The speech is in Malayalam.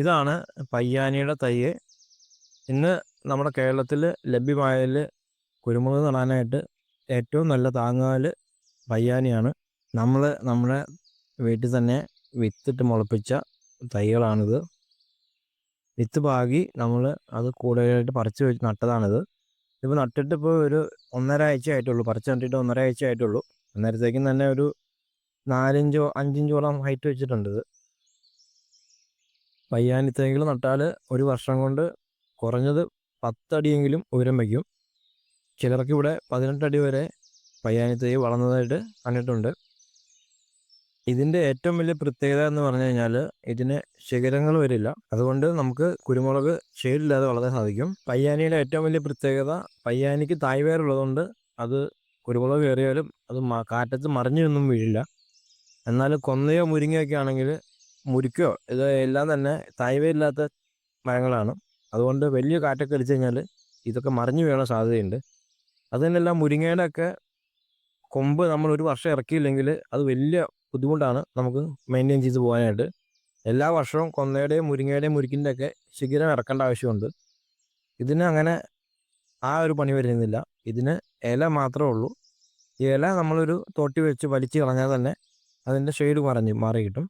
ഇതാണ് പയ്യാനിയുടെ തൈ ഇന്ന് നമ്മുടെ കേരളത്തിൽ ലഭ്യമായതിൽ കുരുമുളക് നടാനായിട്ട് ഏറ്റവും നല്ല താങ്ങാൽ പയ്യാനിയാണ്. നമ്മൾ നമ്മുടെ വീട്ടിൽ തന്നെ വിത്തിട്ട് മുളപ്പിച്ച തൈകളാണിത്. വിത്ത് പാകി നമ്മൾ അത് കൂടുതലായിട്ട് പറിച്ച് വെച്ച് നട്ടതാണിത്. ഇപ്പോൾ നട്ടിട്ട് ഇപ്പോൾ ഒരു ഒന്നര ആഴ്ച ആയിട്ടുള്ളൂ. പറിച്ച് നട്ടിട്ട് ഒന്നര ആഴ്ച ആയിട്ടുള്ളൂ. അന്നേരത്തേക്കും തന്നെ ഒരു നാലിഞ്ചോ അഞ്ചിഞ്ചോളം ഹൈറ്റ് വെച്ചിട്ടുണ്ട് ഇത്. പയ്യാനി തൈകൾ നട്ടാൽ ഒരു വർഷം കൊണ്ട് കുറഞ്ഞത് പത്തടിയെങ്കിലും ഉയരം വയ്ക്കും. ചിലർക്ക് ഇവിടെ പതിനെട്ടടി വരെ പയ്യാനി തൈ വളർന്നതായിട്ട് കണ്ടിട്ടുണ്ട്. ഇതിന്റെ ഏറ്റവും വലിയ പ്രത്യേകത എന്ന് പറഞ്ഞു കഴിഞ്ഞാൽ ഇതിന് ശിഖരങ്ങൾ വരില്ല. അതുകൊണ്ട് നമുക്ക് കുരുമുളക് ഷെയ്ഡില്ലാതെ വളരാൻ സാധിക്കും. പയ്യാനിയുടെ ഏറ്റവും വലിയ പ്രത്യേകത പയ്യാനിക്ക് തായ്വേറുള്ളതുകൊണ്ട് അത് കുരുമുളക് കയറിയാലും അത് കാറ്റത്ത് മറിഞ്ഞൊന്നും വീഴില്ല. എന്നാൽ കൊന്നയോ മുരിങ്ങയൊക്കെ ആണെങ്കിൽ മുരിക്കോ? ഇത് എല്ലാം തന്നെ തായ്വയില്ലാത്ത മരങ്ങളാണ്. അതുകൊണ്ട് വലിയ കാറ്റൊക്കെ അടിച്ചു കഴിഞ്ഞാൽ ഇതൊക്കെ മറിഞ്ഞു വീഴാൻ സാധ്യതയുണ്ട്. അത് തന്നെയല്ല മുരിങ്ങയുടെ ഒക്കെ കൊമ്പ് നമ്മൾ ഒരു വർഷം ഇറക്കിയില്ലെങ്കിൽ അത് വലിയ ബുദ്ധിമുട്ടാണ് നമുക്ക് മെയിന്റെയിൻ ചെയ്ത് പോകാനായിട്ട്. എല്ലാ വർഷവും കൊന്നയുടെയും മുരിങ്ങയുടെയും മുരിക്കിന്റെ ഒക്കെ ശിഖരം ഇറക്കേണ്ട ആവശ്യമുണ്ട്. ഇതിന് അങ്ങനെ ആ ഒരു പണി വരുന്നില്ല. ഇതിന് ഇല മാത്രമേ ഉള്ളൂ. ഈ ഇല നമ്മളൊരു തോട്ടി വെച്ച് വലിച്ചു കളഞ്ഞാൽ തന്നെ അതിന്റെ ഷെയ്ഡ് മറഞ്ഞ് മാറി കിട്ടും